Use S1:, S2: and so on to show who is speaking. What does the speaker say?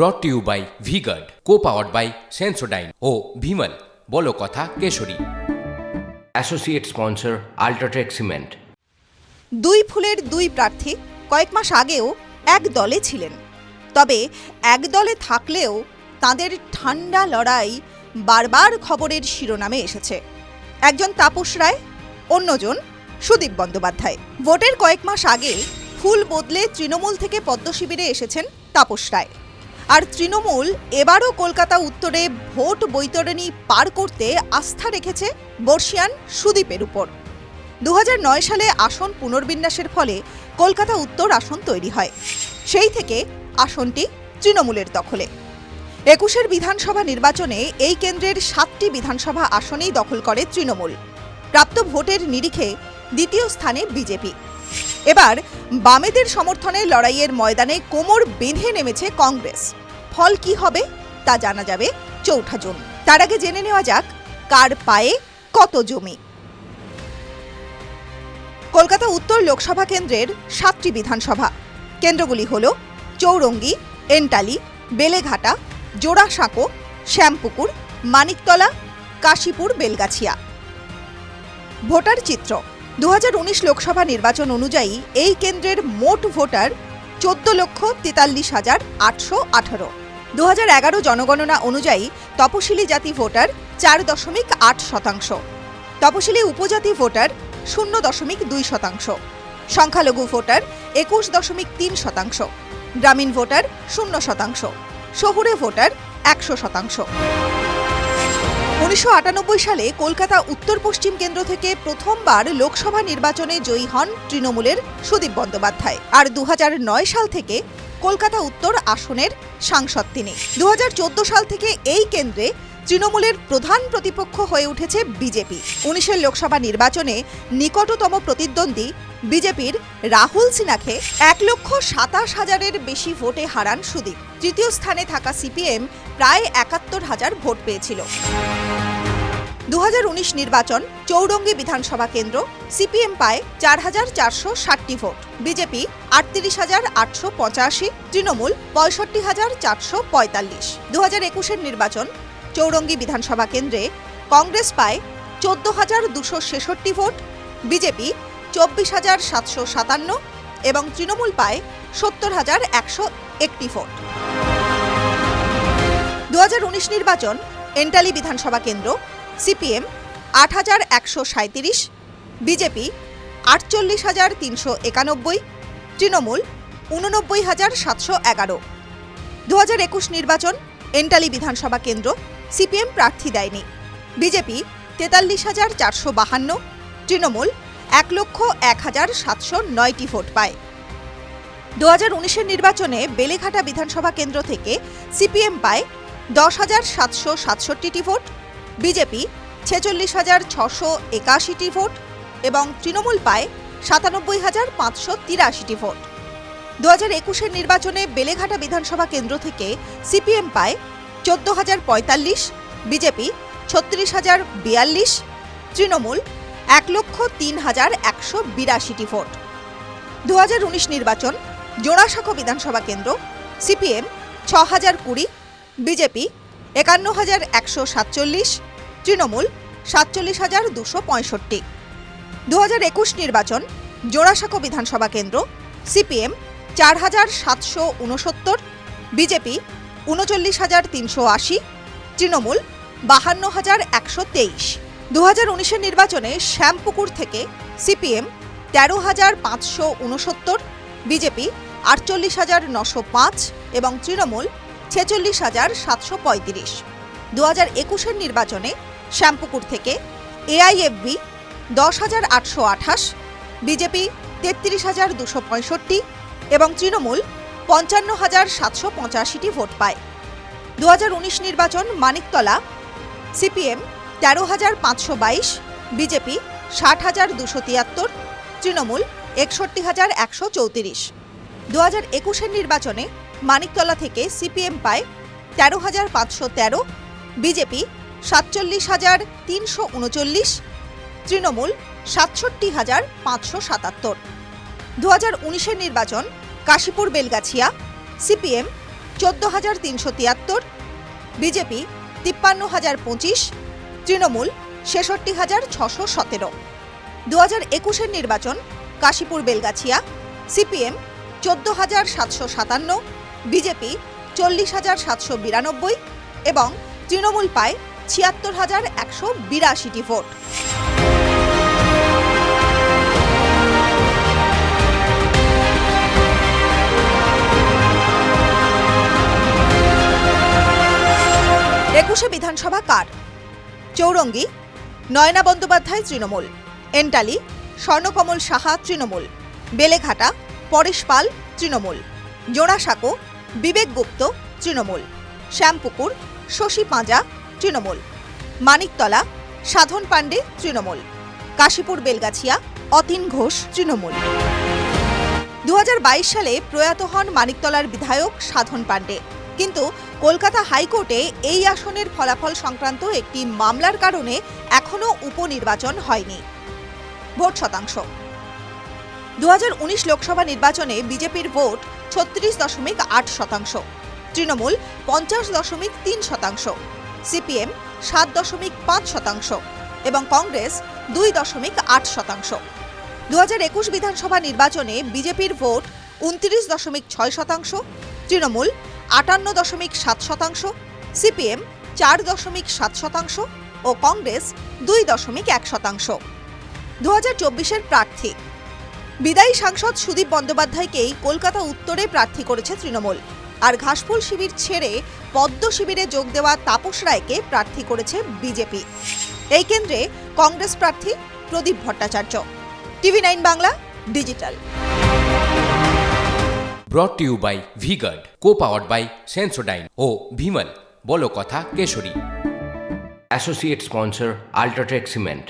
S1: Brought to you by V Guard co powered by Sensodyne ও ভিমল বলো কথা Keshari. Associate sponsor UltraTech cement
S2: দুই ফুলের দুই প্রার্থী কয়েক মাস আগেও এক দলে ছিলেন। তবে এক দলে থাকলেও তাদের ঠান্ডা লড়াই বারবার খবরের শিরোনামে এসেছে। একজন তাপস রায় অন্যজন সুদীপ বন্দ্যোপাধ্যায়। ভোটের কয়েক মাস আগে ফুল বদলে তৃণমূল থেকে পদ্ম শিবিরে এসেছেন তাপস রায়। আর তৃণমূল এবারও কলকাতা উত্তরে ভোট বৈতরণী পার করতে আস্থা রেখেছে বর্ষিয়ান সুদীপের উপর। দু হাজার নয় সালে আসন পুনর্বিন্যাসের ফলে কলকাতা উত্তর আসন তৈরি হয়। সেই থেকে আসনটি তৃণমূলের দখলে। একুশের বিধানসভা নির্বাচনে এই কেন্দ্রের সাতটি বিধানসভা আসনেই দখল করে তৃণমূল। প্রাপ্ত ভোটের নিরিখে দ্বিতীয় স্থানে বিজেপি। এবার বামেদের সমর্থনে লড়াইয়ের ময়দানে কোমর বেঁধে নেমেছে কংগ্রেস। ফল কি হবে তা জানা যাবে চৌঠা জুন তার আগে জেনে নেওয়া যাক কার পায়ে কত জমি। কলকাতা উত্তর লোকসভা কেন্দ্রের সাতটি বিধানসভা। কেন্দ্রগুলি হল চৌরঙ্গি, এন্টালি, বেলেঘাটা, জোড়াসাঁকো, শ্যামপুকুর, মানিকতলা, কাশীপুর, বেলগাছিয়া। ভোটার চিত্র। দু হাজার উনিশ লোকসভা নির্বাচন অনুযায়ী এই কেন্দ্রের মোট ভোটার চোদ্দ লক্ষ তেতাল্লিশ হাজার আটশো আঠারো। দু জনগণনা অনুযায়ী তপশিলি জাতি ভোটার চার দশমিক আট শতাংশ, তপশিলি উপজাতি ভোটার শূন্য দশমিক দুই শতাংশ, সংখ্যালঘু ভোটার একুশ দশমিক তিন শতাংশ, গ্রামীণ ভোটার শূন্য শতাংশ, শহুরে ভোটার একশো শতাংশ। উনিশশো আটানব্বই সালে কলকাতা উত্তর পশ্চিম কেন্দ্র থেকে প্রথমবার লোকসভা নির্বাচনে জয়ী হন তৃণমূলের সুদীপ বন্দ্যোপাধ্যায়। আর দু হাজার নয় সাল থেকে কলকাতা উত্তর আসনের সাংসদ তিনি। দু হাজার চোদ্দ সাল থেকে এই কেন্দ্রে তৃণমূলের প্রধান প্রতিপক্ষ হয়ে উঠেছে বিজেপি। উনিশের লোকসভা নির্বাচনে নিকটতম প্রতিদ্বন্দ্বী বিজেপির রাহুল সিনাকে এক লক্ষ সাতাশ হাজারের বেশি ভোটে হারান সুদীপ। তৃতীয় স্থানে থাকা সিপিএম প্রায় একাত্তর হাজার ভোট পেয়েছিল। দু হাজার উনিশ নির্বাচন চৌরঙ্গি বিধানসভা কেন্দ্র, সিপিএম পায় চার হাজার চারশো ষাটটি ভোট। বিজেপি আটত্রিশ হাজার আটশো পঁচাশি, তৃণমূল পঁয়ষট্টি হাজার চারশো পঁয়তাল্লিশ। দু হাজার একুশের নির্বাচন চৌরঙ্গি বিধানসভা কেন্দ্রে কংগ্রেস পায় চোদ্দ হাজার দুশো ছেষট্টি ভোট, বিজেপি চব্বিশ হাজার সাতশো সাতান্ন এবং তৃণমূল পায় সত্তর হাজার একশো একটি ভোট। দু হাজার উনিশ নির্বাচন এন্টালি বিধানসভা কেন্দ্র সিপিএম আট হাজার একশো সাঁত্রিশ বিজেপি আটচল্লিশ হাজার তিনশো একানব্বই, তৃণমূল উননব্বই হাজার সাতশো এগারো। দু হাজার একুশ নির্বাচন, এন্টালি বিধানসভা কেন্দ্র, সিপিএম প্রার্থী দেয়নি। বিজেপি তেতাল্লিশ হাজার চারশো বাহান্ন, তৃণমূল এক লক্ষ এক হাজার সাতশো নয়টি ভোট পায়। দু হাজার উনিশের নির্বাচনে বেলেঘাটা বিধানসভা কেন্দ্র থেকে সিপিএম পায় দশ হাজার সাতশো সাতষট্টিটি ভোট বিজেপি ছেচল্লিশ হাজার ছশো একাশিটি ভোট এবং তৃণমূল পায় সাতানব্বই হাজার পাঁচশো তিরাশিটি ভোট। দু হাজার একুশের নির্বাচনে বেলেঘাটা বিধানসভা কেন্দ্র থেকে সিপিএম পায় চোদ্দ হাজার পঁয়তাল্লিশ, বিজেপি ছত্রিশ হাজার বিয়াল্লিশ, তৃণমূল এক লক্ষ তিন হাজার একশো বিরাশিটি ভোট। দু হাজার উনিশ নির্বাচন জোড়াসাঁকো বিধানসভা কেন্দ্র, সিপিএম ছ হাজার কুড়ি, বিজেপি একান্ন হাজার একশো সাতচল্লিশ, তৃণমূল সাতচল্লিশ হাজার দুশো পঁয়ষট্টি। দু হাজার একুশ নির্বাচন, জোড়াসাঁকো বিধানসভা কেন্দ্র, সিপিএম চার হাজার সাতশো উনসত্তর, বিজেপি উনচল্লিশ হাজার তিনশো আশি, তৃণমূল বাহান্ন হাজার একশো তেইশ। দু হাজার উনিশের নির্বাচনে শ্যামপুকুর থেকে সিপিএম তেরো হাজার পাঁচশো উনসত্তর, বিজেপি আটচল্লিশ হাজার নশো পাঁচ এবং তৃণমূল ছেচল্লিশ হাজার সাতশো পঁয়ত্রিশ। দু হাজার একুশের নির্বাচনে শ্যামপুকুর থেকে এআইএফবি দশ হাজার আটশো আঠাশ, বিজেপি তেত্রিশ হাজার দুশো পঁয়ষট্টি এবং তৃণমূল পঞ্চান্ন হাজার সাতশো পঁচাশিটি ভোট পায়। দু হাজার উনিশ নির্বাচন মানিকতলা, সিপিএম তেরো হাজার পাঁচশো বাইশ, বিজেপি ষাট হাজার দুশো তিয়াত্তর, তৃণমূল একষট্টি হাজার একশো চৌত্রিশ। দু হাজার একুশের নির্বাচনে মানিকতলা থেকে সিপিএম পায় তেরো হাজার পাঁচশো তেরো, বিজেপি সাতচল্লিশ হাজার তিনশো উনচল্লিশ, তৃণমূল সাতষট্টি হাজার পাঁচশো সাতাত্তর। দু হাজার উনিশের নির্বাচন, কাশীপুর বেলগাছিয়া, সিপিএম চোদ্দ হাজার তিনশো তিয়াত্তর, বিজেপি তিপ্পান্ন হাজার পঁচিশ, তৃণমূল ছেষট্টি হাজার ছশো সতেরো। দু হাজার একুশের নির্বাচন, কাশীপুর বেলগাছিয়া, সিপিএম চোদ্দ হাজার সাতশো সাতান্ন বিজেপি চল্লিশ হাজার সাতশো বিরানব্বই এবং তৃণমূল পায় ছিয়াত্তর হাজার একশো বিরাশিটি ভোট। একুশে বিধানসভা কার? চৌরঙ্গি, নয়না বন্দ্যোপাধ্যায় তৃণমূল, এন্টালি, স্বর্ণকমল সাহা তৃণমূল, বেলেঘাটা, পরেশ পাল তৃণমূল, জোড়াসাঁকো বিবেক গুপ্ত, তৃণমূল। শ্যামপুকুর শশী পাঁজা, তৃণমূল। মানিকতলা সাধন পাণ্ডে, তৃণমূল। কাশীপুর বেলগাছিয়া, অতীন ঘোষ, তৃণমূল। দু হাজার বাইশ সালে প্রয়াত হন মানিকতলার বিধায়ক সাধন পাণ্ডে। কিন্তু কলকাতা হাইকোর্টে এই আসনের ফলাফল সংক্রান্ত একটি মামলার কারণে এখনও উপনির্বাচন হয়নি। ভোট শতাংশ। দু হাজার উনিশ লোকসভা নির্বাচনে বিজেপির ভোট ছত্রিশ দশমিক আট শতাংশ, তৃণমূল পঞ্চাশ দশমিক তিন শতাংশ, সিপিএম সাত দশমিক পাঁচ শতাংশ এবং কংগ্রেস দুই দশমিক আট শতাংশ। দু হাজার একুশ বিধানসভা নির্বাচনে বিজেপির ভোট উনত্রিশ দশমিক ছয় শতাংশ, তৃণমূল আটান্ন দশমিক সাত শতাংশ, সিপিএম চার দশমিক সাত শতাংশ ও কংগ্রেস দুই দশমিক এক শতাংশ। দু হাজার চব্বিশের প্রার্থী বিদায়ী সাংসদ সুদীপ বন্দ্যোপাধ্যায়কেই কলকাতা উত্তরে প্রার্থী করেছে তৃণমূল। আর ঘাসফুল শিবির ছেড়ে পদ্ম শিবিরে যোগ দেওয়া তাপস রায়কে প্রার্থী করেছে বিজেপি। এই কেন্দ্রে কংগ্রেস প্রার্থী Pradip Bhattacharya. TV nine Bangla digital.
S1: Brought to you by V Guard co powered by Sensodyne ও ভিমল বলো কথা Keshari. Associate sponsor UltraTech cement